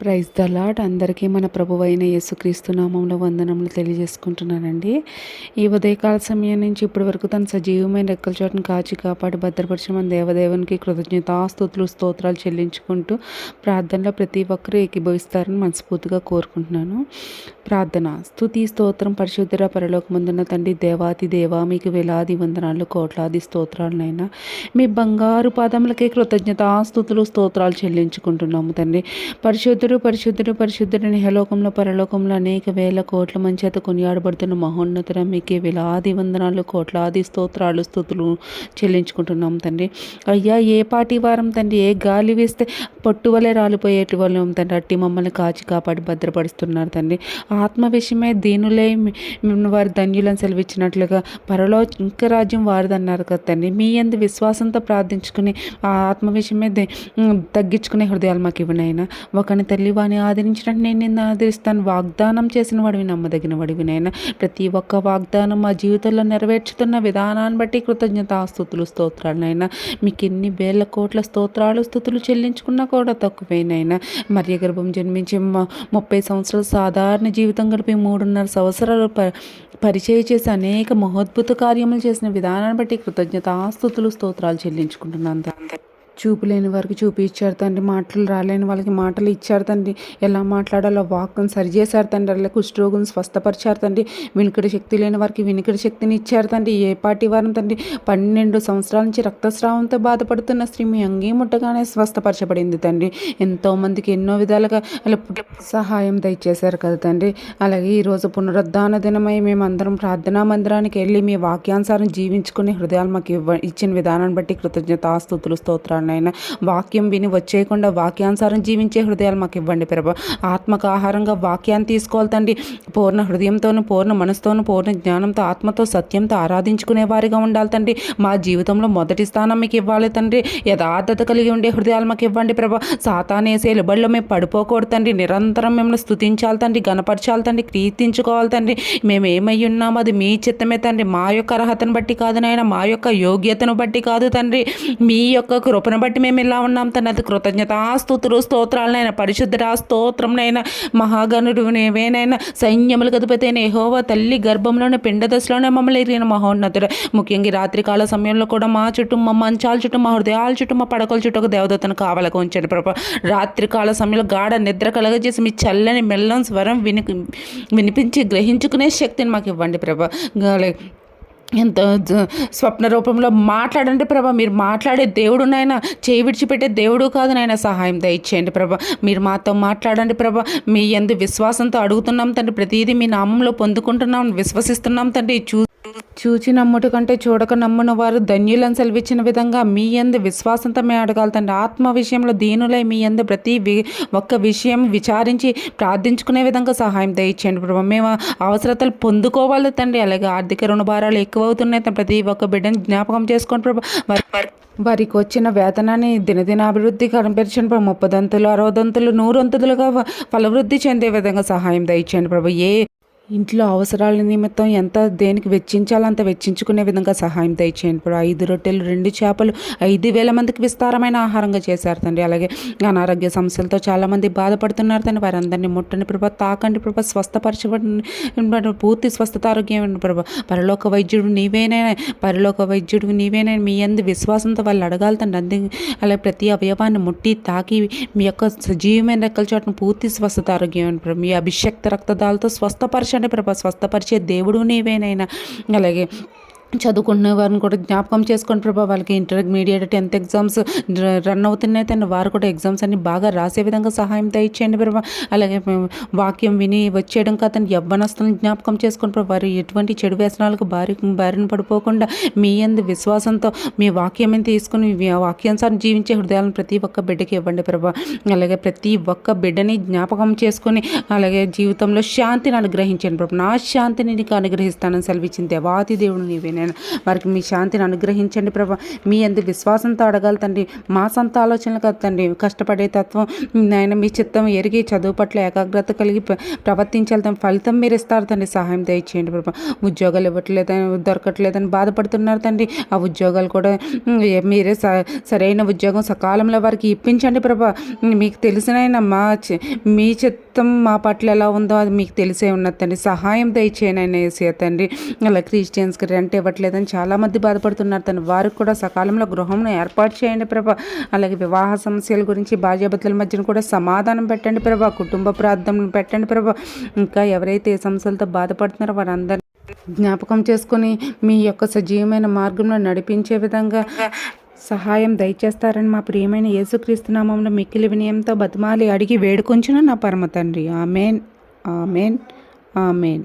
Praise the lord అందరికీ మన ప్రభు అయిన యేసుక్రీస్తు నామంలో వందనములు తెలియజేసుకుంటున్నానండి. ఈ ఉదయకాల సమయం నుంచి ఇప్పటి వరకు తన సజీవమైన రెక్కల చోటను కాచి కాపాడి భద్రపరిచిన మన దేవదేవునికి కృతజ్ఞతాస్తుతులు స్తోత్రాలు చెల్లించుకుంటూ ప్రార్థనలో ప్రతి ఒక్కరూ ఏకీభవిస్తారని మనస్ఫూర్తిగా కోరుకుంటున్నాను. ప్రార్థన స్థుతి స్తోత్రం పరిశుద్ధర పరలోకమందున్న తండ్రి దేవాతి దేవా మీకు వేలాది వందనాలు కోట్లాది స్తోత్రాలనైనా మీ బంగారు పాదములకే కృతజ్ఞతాస్తుతులు స్తోత్రాలు చెల్లించుకుంటున్నాము తండ్రి. పరిశుద్ధుడు పరిశుద్ధుడు పరిశుద్ధుడని హలోకంలో పరలోకంలో అనేక వేల కోట్ల మంచి చేత కొనియాడబడుతున్న మహోన్నతుడ మీకే వేలాది వందనాలు కోట్లాది స్తోత్రాలు స్థుతులు చెల్లించుకుంటున్నాం తండ్రి. అయ్యా ఏ పాటి వారం తండ్రి ఏ గాలి వేస్తే పట్టువలే రాలిపోయేటి వాళ్ళం తండ్రి. అట్టి మమ్మల్ని కాచి కాపాడి భద్రపరుస్తున్నారు తండ్రి. ఆత్మ విషయమే దీనులే వారి ధన్యులను సెలవిచ్చినట్లుగా పరలో రాజ్యం వారిదన్నారు కదా తండ్రి. మీ ఎందు విశ్వాసంతో ప్రార్థించుకుని ఆ ఆత్మ విషయమే తగ్గించుకునే హృదయాలు మాకు ఇవ్వనైనా ఒకని తల్లి వాని ఆదరించినట్టు నేను నిన్ను ఆదరిస్తాను. వాగ్దానం చేసిన వాడివి నమ్మదగిన వాడివి నైనా ప్రతి ఒక్క వాగ్దానం మా జీవితంలో నెరవేర్చుతున్న విధానాన్ని బట్టి కృతజ్ఞత స్థుతులు స్తోత్రాలనైనా మీకు ఎన్ని వేల కోట్ల స్తోత్రాలు స్థుతులు చెల్లించుకున్నా కూడా తక్కువేనైనా మర్య గర్భం జన్మించి ముప్పై సంవత్సరాలు సాధారణ జీవితం గడిపి మూడున్నర సంవత్సరాలు ప పరిచయం చేసి అనేక మహోద్భుత కార్యములు చేసిన విధానాన్ని బట్టి కృతజ్ఞత స్థుతులు స్తోత్రాలు చెల్లించుకుంటున్నాను చూపు లేని వారికి చూపు ఇచ్చారు తండ్రి మాటలు రాలేని వాళ్ళకి మాటలు ఇచ్చారు తండ్రి. ఎలా మాట్లాడాలో వాక్ను సరిచేశారు తండ్రి. అలా కుష్ఠరోగులను స్వస్థపరిచారు తండ్రి. వినికిడి శక్తి లేని వారికి వినికిడి శక్తిని ఇచ్చారు తండ్రి. ఏ పాటి వారం తండ్రి? పన్నెండు సంవత్సరాల నుంచి రక్తస్రావంతో బాధపడుతున్న స్త్రీ మీ అంగీ ముట్టగానే స్వస్థపరచబడింది తండ్రి. ఎంతోమందికి ఎన్నో విధాలుగా అలా సహాయం దయచేశారు కదా తండ్రి. అలాగే ఈరోజు పునరుద్ధాన దినమై మేమందరం ప్రార్థనా మందిరానికి వెళ్ళి మీ వాక్యానుసారం జీవించుకుని హృదయాలు మాకు ఇవ్వ ఇచ్చిన విధానాన్ని బట్టి కృతజ్ఞత స్థుతులు నాయన. వాక్యం విని వచ్చేయకుండా వాక్యానుసారం జీవించే హృదయాలు మాకు ఇవ్వండి ప్రభా. ఆత్మకు ఆహారంగా వాక్యాన్ని తీసుకోవాలి తండ్రి. పూర్ణ హృదయంతోనూ పూర్ణ మనసుతోనూ పూర్ణ జ్ఞానంతో ఆత్మతో సత్యంతో ఆరాధించుకునే వారిగా ఉండాలి తండ్రి. మా జీవితంలో మొదటి స్థానం మీకు ఇవ్వాలి తండ్రి. యథార్థత కలిగి ఉండే హృదయాలు మాకు ఇవ్వండి ప్రభా సాతానేసేలు బడిలో మేము పడిపోకూడదు తండ్రి. నిరంతరం మిమ్మల్ని స్థుతించాలి తండ్రి గణపరచాలి తండ్రి కీర్తించుకోవాలి తండ్రి. మేము ఏమై ఉన్నామో అది మీ చిత్తమే తండ్రి. మా యొక్క అర్హతను బట్టి కాదు నాయన మా యొక్క యోగ్యతను బట్టి కాదు తండ్రి. మీ యొక్క కృపను బట్టి మేము ఇలా ఉన్నాం తనది అది కృతజ్ఞత స్తుతులు స్తోత్రాలనైనా పరిశుద్ధ స్తోత్రంనైనా మహాగణుడు నేవేనైనా సైన్యములు గదిపోతేనే యెహోవా తల్లి గర్భంలోనే పిండ దశలోనే మమ్మల్ని ఎరిగిన మహోన్నతుడు. ముఖ్యంగా రాత్రికాల సమయంలో కూడా మా చుట్టూ మా మంచాల చుట్టూ మా హృదయాల చుట్టూ మా పడకల చుట్టూ ఒక దేవదత్తను కావాలకు ఉంచండి ప్రభా. రాత్రికాల సమయంలో గాఢ నిద్ర కలగజేసి మీ చల్లని మెల్లం స్వరం విని వినిపించి గ్రహించుకునే శక్తిని మాకు ఇవ్వండి ప్రభా. గాలి ఎంత స్వప్న రూపంలో మాట్లాడండి ప్రభా. మీరు మాట్లాడే దేవుడు నాయన చేయి విడిచిపెట్టే దేవుడు కాదు నాయన సహాయం దయచేయండి ప్రభా. మీరు మాతో మాట్లాడండి ప్రభా. మీ ఎందు విశ్వాసంతో అడుగుతున్నాం తండ్రి. ప్రతిదీ మీ నామంలో పొందుకుంటున్నాం విశ్వసిస్తున్నాం తండ్రి. చూ చూచి నమ్ముట కంటే చూడక నమ్మున వారు ధన్యులను సెలవిచ్చిన విధంగా మీ ఎందు విశ్వాసంతో మేము అడగాలి తండ్రి ఆత్మ విషయంలో దీనులై మీ ఎందు ప్రతి వి ఒక్క విషయం విచారించి ప్రార్థించుకునే విధంగా సహాయం దయచేయండి ప్రభు. మేము అవసరతలు పొందుకోవాలి తండ్రి. అలాగే ఆర్థిక రుణ భారాలు ఎక్కువ అవుతున్నాయి ప్రతి ఒక్క బిడ్డను జ్ఞాపకం చేసుకోండి ప్రభు. వారి- వారికి వచ్చిన వేతనాన్ని దినదిన అభివృద్ధి కనిపించండి ప్రభు. ముప్పదంతులు అరవదంతులు నూరొంతులుగా ఫలవృద్ధి చెందే విధంగా సహాయం దయచేయండి ప్రభు. ఏ ఇంట్లో అవసరాల నిమిత్తం ఎంత దేనికి వెచ్చించాలో అంత వెచ్చించుకునే విధంగా సహాయం దయచేయండి. ఇప్పుడు ఐదు రొట్టెలు రెండు చేపలు ఐదు వేల మందికి విస్తారమైన ఆహారంగా చేశారు తండ్రి. అలాగే అనారోగ్య సమస్యలతో చాలామంది బాధపడుతున్నారు తండ్రి. వారందరినీ ముట్టని ప్రభా తాకండి ప్రభా స్వస్థపరచబడి పూర్తి స్వస్థత ఆరోగ్యం ప్రభ ప్రభా. పరలోక వైద్యుడు నీవేనైనా పరలోక వైద్యుడు నీవేనైనా మీ అందు విశ్వాసంతో వాళ్ళు అడగాలి తండ్రి. అంది అలాగే ప్రతి అవయవాన్ని ముట్టి తాకి మీ యొక్క సజీవమైన రెక్కల చోటను పూర్తి స్వస్థత ఆరోగ్యం ప్రభు. మీ అభిషక్త రక్తదాలతో స్వస్థపరచండి. స్వస్థపరిచే దేవుడు నీవేనైనా. అలాగే చదువుకుంటున్న వారిని కూడా జ్ఞాపకం చేసుకోండి ప్రభా. వాళ్ళకి ఇంటర్మీడియట్ టెన్త్ ఎగ్జామ్స్ రన్ అవుతున్నాయి తను వారు కూడా ఎగ్జామ్స్ అన్ని బాగా రాసే విధంగా సహాయం దయచేయండి ప్రభా. అలాగే వాక్యం విని వచ్చేయడం కాదని యవ్వనస్తులను జ్ఞాపకం చేసుకోండి ప్రభా. వారు ఎటువంటి చెడు వ్యసనాలకు బారి బారిన పడిపోకుండా మీ అందు విశ్వాసంతో మీ వాక్యం తీసుకుని మీ వాక్యానుసారం జీవించే హృదయాలను ప్రతి ఒక్క బిడ్డకి ఇవ్వండి ప్రభా. అలాగే ప్రతి ఒక్క బిడ్డని జ్ఞాపకం చేసుకొని అలాగే జీవితంలో శాంతిని అనుగ్రహించండి ప్రభు. నా శాంతిని నీకు అనుగ్రహిస్తానని సెలవిచ్చింది దేవాతి దేవుడు నీవేనే నేను. వారికి మీ శాంతిని అనుగ్రహించండి ప్రభా. మీ అందు విశ్వాసంతో అడగాలి తండ్రి. మా సొంత ఆలోచనలు కాదు తండ్రి. కష్టపడే తత్వం నాయన మీ చిత్తం ఎరిగి చదువు పట్ల ఏకాగ్రత కలిగి ప్రవర్తించాలి ఫలితం మీరు ఇస్తారు తండ్రి. సహాయం దయచేయండి ప్రభా. ఉద్యోగాలు ఇవ్వట్లేదని దొరకట్లేదని బాధపడుతున్నారు తండ్రి. ఆ ఉద్యోగాలు కూడా మీరే స- సరైన ఉద్యోగం సకాలంలో వారికి ఇప్పించండి ప్రభా. మీకు తెలిసిన మా మీ చిత్తం మా పట్ల ఎలా ఉందో అది మీకు తెలిసే ఉన్నది తండ్రి. సహాయం దయచేయనైనా తండ్రి. అలా క్రిస్టియన్స్కి రెంట్ ఇవ్వట్లేదని చాలామంది బాధపడుతున్నారు. తను వారికి కూడా సకాలంలో గృహంను ఏర్పాటు చేయండి ప్రభా. అలాగే వివాహ సమస్యల గురించి భార్యాభర్తల మధ్యన కూడా సమాధానం పెట్టండి ప్రభా. కుటుంబ ప్రార్థనలు పెట్టండి ప్రభా. ఇంకా ఎవరైతే ఏ సమస్యలతో బాధపడుతున్నారో వారందరినీ జ్ఞాపకం చేసుకొని మీ యొక్క సజీవమైన మార్గంలో నడిపించే విధంగా సహాయం దయచేస్తారని మా ప్రియమైన యేసుక్రీస్తు నామంలో మిక్కిలి వినయంతో బతిమాలి అడిగి వేడుకొంచున నా పరమ తండ్రి. ఆమెన్. ఆమెన్. ఆమెన్.